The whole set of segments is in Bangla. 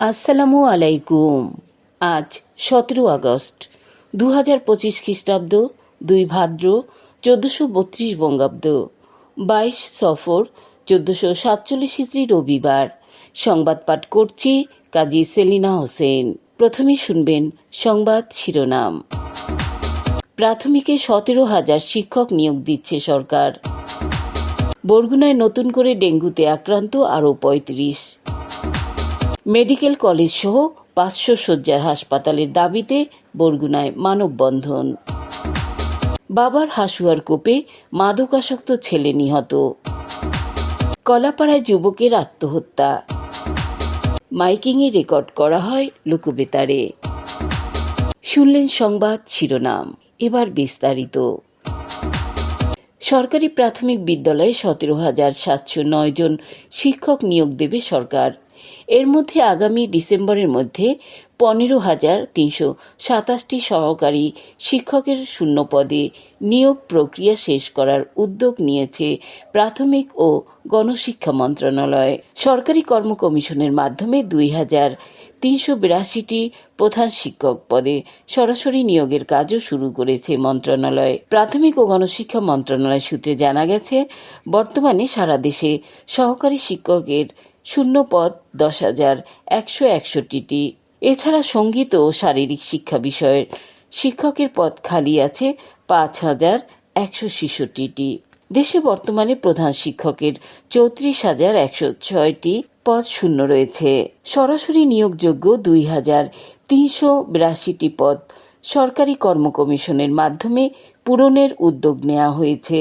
আসসালামু আলাইকুম। আজ সতেরো আগস্ট দু হাজার পঁচিশ খ্রিস্টাব্দ, দুই ভাদ্র, চোদ্দোশো বত্রিশ বঙ্গাব্দ, বাইশ সফর, চোদ্দোশো সাতচল্লিশ ইস্ত্রি রবিবার। সংবাদ পাঠ করছি কাজী সেলিনা হোসেন। প্রথমে শুনবেন সংবাদ শিরোনাম। প্রাথমিকে সতেরো হাজার শিক্ষক নিয়োগ দিচ্ছে সরকার। বরগুনায় নতুন করে ডেঙ্গুতে আক্রান্ত আরও পঁয়ত্রিশ। মেডিকেল কলেজ সহ পাঁচশো শয্যার হাসপাতালের দাবিতে বরগুনায় মানববন্ধন। বাবার হাসুয়ার কোপে মাদকাসক্ত ছেলে নিহত। কলাপাড়ায় যুবকের আত্মহত্যা। মাইকিংয়ে রেকর্ড করা হয় লোকবেতারে। শুনলেন সংবাদ শিরোনাম, এবার বিস্তারিত। সরকারি প্রাথমিক বিদ্যালয়ে সতেরো হাজার সাতশো নয় জন শিক্ষক নিয়োগ দেবে সরকার। এর মধ্যে আগামী ডিসেম্বরের মধ্যে পনেরো হাজার তিনশো সাতাশটি সহকারী শিক্ষকের শূন্য পদে নিয়োগ প্রক্রিয়া শেষ করার উদ্যোগ নিয়েছে প্রাথমিক ও গণশিক্ষা মন্ত্রণালয়। সরকারি কর্ম কমিশনের মাধ্যমে দুই হাজার তিনশো বিরাশিটি প্রধান শিক্ষক পদে সরাসরি নিয়োগের কাজও শুরু করেছে মন্ত্রণালয়। প্রাথমিক ও গণশিক্ষা মন্ত্রণালয় সূত্রে জানা গেছে, বর্তমানে সারা দেশে সহকারী শিক্ষকের শূন্য পদ দশ হাজার একশো একষট্টিটি। এছাড়া সংগীত ও শারীরিক শিক্ষা বিষয়ের শিক্ষকের পদ খালি আছে পাঁচ হাজার একশো ছেষট্টিটি। দেশে বর্তমানে প্রধান শিক্ষকের চৌত্রিশ হাজার একশো ছয়টি পদ শূন্য রয়েছে। সরাসরি নিয়োগযোগ্য দুই হাজার তিনশো বিরাশিটি পদ সরকারি কর্ম কমিশনের মাধ্যমে পূরণের উদ্যোগ নেওয়া হয়েছে।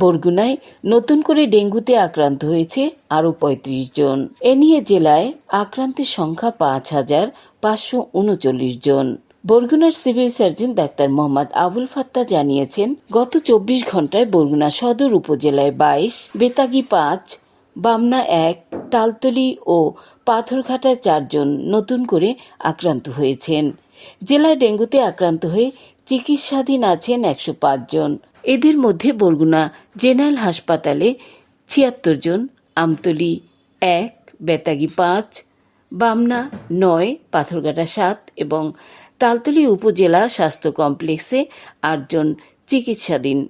বরগুনায় নতুন করে ডেঙ্গুতে আক্রান্ত হয়েছে আরও পঁয়ত্রিশ জন। এ নিয়ে জেলায় আক্রান্তের সংখ্যা পাঁচ হাজার পাঁচশো উনচল্লিশ জন। বরগুনার civil surgeon doctor Mohammad Abul Fatta জানিয়েছেন, গত চব্বিশ ঘন্টায় বরগুনা সদর উপজেলায় বাইশ, বেতাগী পাঁচ, বামনা এক, তালতলি ও পাথরঘাটায় চারজন নতুন করে আক্রান্ত হয়েছেন। জেলায় ডেঙ্গুতে আক্রান্ত হয়ে চিকিৎসাধীন আছেন একশো জন। এদের মধ্যে বরগুনা জেনারেল হাসপাতালে ছিয়াত্তর জন, আমতলি এক, বেতাগী পাঁচ, বামনা নয়, পাথরঘাটা সাত এবং তালতলি উপজেলা স্বাস্থ্য কমপ্লেক্সে আটজন চিকিৎসাধীন।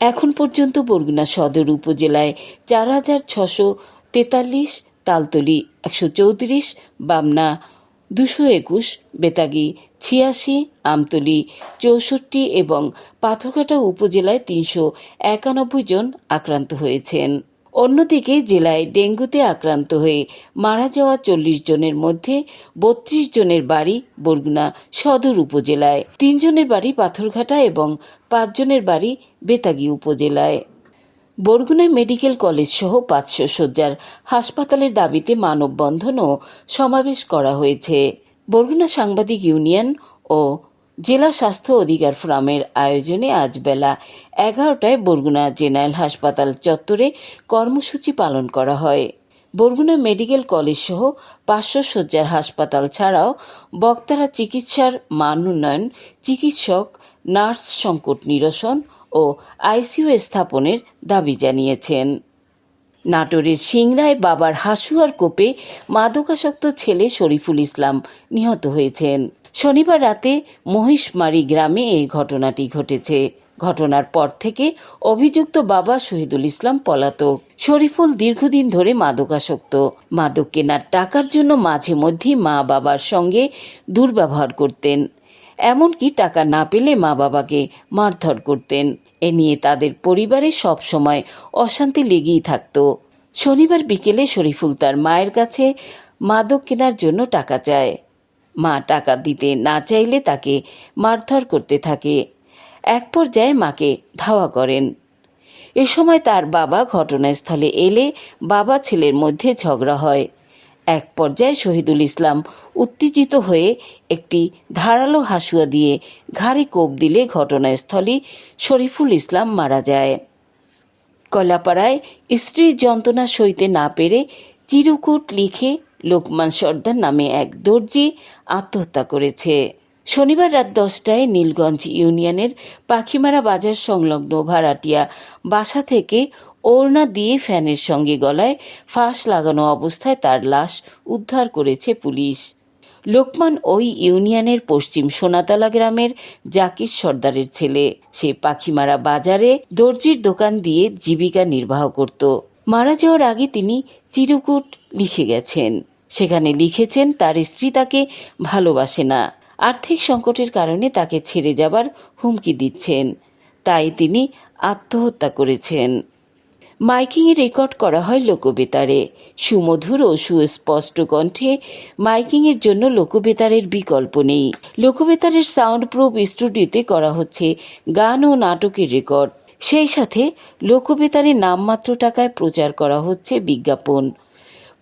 এখন পর্যন্ত বরগুনা সদর উপজেলায় চার হাজার ছশো তেতাল্লিশ, তালতলি একশো চৌত্রিশ, বামনা দুশো একুশ, বেতাগি, ছিয়াশি, আমতলি, চৌষট্টি এবং পাথরঘাটা উপজেলায় তিনশো একানব্বই জন আক্রান্ত হয়েছেন। অন্যদিকে জেলায় ডেঙ্গুতে আক্রান্ত হয়ে মারা যাওয়া চল্লিশ জনের মধ্যে বত্রিশ জনের বাড়ি বরগুনা সদর উপজেলায় তিনজনের বাড়ি পাথরঘাটা এবং পাঁচজনের বাড়ি বেতাগী উপজেলায়। বরগুনায় মেডিকেল কলেজ সহ পাঁচশো শয্যার হাসপাতালের দাবিতে মানববন্ধন ও সমাবেশ করা হয়েছে। বরগুনা সাংবাদিক ইউনিয়ন ও জেলা স্বাস্থ্য অধিকার ফোরামের আয়োজনে আজ বেলা এগারোটায় বরগুনা জেনারেল হাসপাতাল চত্বরে কর্মসূচি পালন করা হয়। বরগুনা মেডিকেল কলেজ সহ পাঁচশো শয্যার হাসপাতাল ছাড়াও বক্তারা চিকিৎসার মান উন্নয়ন, চিকিৎসক, নার্স সংকট নিরসন ও আইসিইউ স্থাপনের দাবি জানিয়েছেন। নাটোরের সিংড়ায় বাবার হাসুয়ার কোপে মাদকাসক্ত ছেলে শরীফুল ইসলাম নিহত হয়েছেন। শনিবার রাতে মহিষমারি গ্রামে এই ঘটনাটি ঘটেছে। ঘটনার পর থেকে অভিযুক্ত বাবা শহীদুল ইসলাম পলাতক। শরীফুল দীর্ঘদিন ধরে মাদকাসক্ত। মাদক কেনার টাকার জন্য মাঝে মধ্যেই মা বাবার সঙ্গে দুর্ব্যবহার করতেন। এমনকি টাকা না পেলে মা বাবাকে মারধর করতেন। এ নিয়ে তাদের পরিবারে সব সময় অশান্তি লেগেই থাকত। শনিবার বিকেলে শরীফুল তার মায়ের কাছে মাদক কেনার জন্য টাকা চায়। মা টাকা দিতে না চাইলে তাকে মারধর করতে থাকে। এক পর্যায়ে মাকে ধাওয়া করেন। এ সময় তার বাবা ঘটনাস্থলে এলে বাবা ছেলের মধ্যে ঝগড়া হয়। এক পর্যায়ে শহীদুল ইসলাম উত্তেজিত হয়ে একটি ধারালো হাসুয়া দিয়ে ঘাড়ে কোপ দিলে ঘটনাস্থলে শরীফুল ইসলাম মারা যায়। কলাপাড়ায় স্ত্রীর যন্ত্রণা সইতে না পেরে চিরকুট লিখে লোকমান সর্দার নামে এক দর্জি আত্মহত্যা করেছে। শনিবার রাত দশটায় নীলগঞ্জ ইউনিয়নের পাখিমারা বাজার সংলগ্ন ভাড়াটিয়া বাসা থেকে ওড়না দিয়ে ফ্যানের সঙ্গে গলায় ফাঁস লাগানো অবস্থায় তার লাশ উদ্ধার করেছে পুলিশ। লোকমান ওই ইউনিয়নের পশ্চিম সোনাতলা গ্রামের জাকির সর্দারের ছেলে। সে পাখিমারা বাজারে দর্জির দোকান দিয়ে জীবিকা নির্বাহ করত। মারা যাওয়ার আগে তিনি চিরকুট লিখে গেছেন। সেখানে লিখেছেন, তার স্ত্রী তাকে ভালোবাসে না। আর্থিক সংকটের কারণে তাকে ছেড়ে যাবার হুমকি দিচ্ছেন। তাই তিনি আত্মহত্যা করেছেন। মাইকিংয়ে রেকর্ড করা হয় লোকবেতারে। সুমধুর ও সুস্পষ্ট কণ্ঠে মাইকিংয়ের জন্য লোকবেতারের বিকল্প নেই। লোকবেতারের সাউন্ড প্রুফ স্টুডিওতে করা হচ্ছে গান ও নাটকের রেকর্ড। সেই সাথে লোকবেতারে নামমাত্র টাকায় প্রচার করা হচ্ছে বিজ্ঞাপন।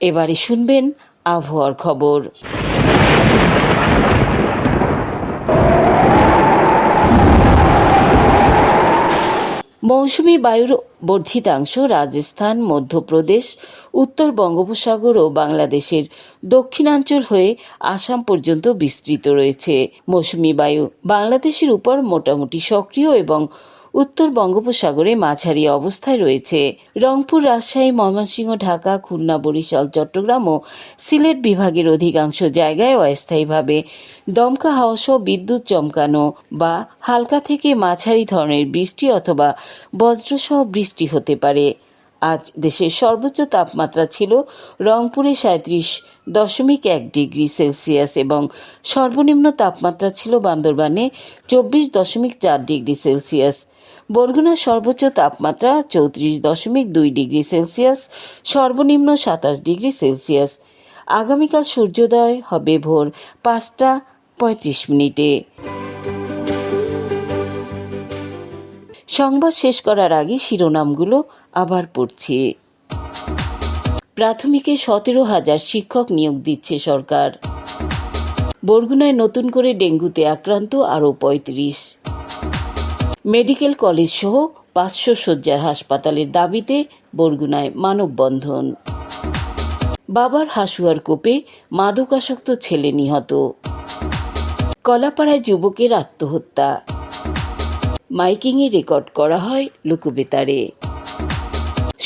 এবারে শুনবেন আবহাওয়ার খবর। মৌসুমি বায়ুর বর্ধিতাংশ রাজস্থান, মধ্যপ্রদেশ, উত্তর বঙ্গোপসাগর ও বাংলাদেশের দক্ষিণাঞ্চল হয়ে আসাম পর্যন্ত বিস্তৃত রয়েছে। মৌসুমি বায়ু বাংলাদেশের উপর মোটামুটি সক্রিয় এবং উত্তর বঙ্গোপসাগরে মাঝারি অবস্থায় রয়েছে। রংপুর, রাজশাহী, ময়মনসিংহ, ঢাকা, খুলনা, বরিশাল, চট্টগ্রাম ও সিলেট বিভাগের অধিকাংশ জায়গায় অস্থায়ীভাবে দমকা হাওয়াসহ বিদ্যুৎ চমকানো বা হালকা থেকে মাঝারি ধরনের বৃষ্টি অথবা বজ্রসহ বৃষ্টি হতে পারে। আজ দেশের সর্বোচ্চ তাপমাত্রা ছিল রংপুরে সাঁত্রিশ দশমিক এক ডিগ্রি সেলসিয়াস এবং সর্বনিম্ন তাপমাত্রা ছিল বান্দরবানে চব্বিশ দশমিক চার ডিগ্রি সেলসিয়াস। বরগুনার সর্বোচ্চ তাপমাত্রা চৌত্রিশ দশমিক দুই ডিগ্রি সেলসিয়াস, সর্বনিম্ন সাতাশ ডিগ্রি সেলসিয়াস। আগামীকাল সূর্যোদয় হবে ভোর পাঁচটা পঁয়ত্রিশ মিনিটে। সংবাদ শেষ করার আগে শিরোনামগুলো আবার পড়ছি। প্রাথমিকে সতেরো হাজার শিক্ষক নিয়োগ দিচ্ছে সরকার। বরগুনায় নতুন করে ডেঙ্গুতে আক্রান্ত আরও পঁয়ত্রিশ। মেডিকেল কলেজ সহ পাঁচশো শয্যার হাসপাতালের দাবিতে বরগুনায় মানববন্ধন। বাবার হাসুয়ার কোপে মাদকাসক্ত ছেলে নিহত। কলাপাড়ায় যুবকের আত্মহত্যা। মাইকিংয়ে রেকর্ড করা হয় লোকবেতারে।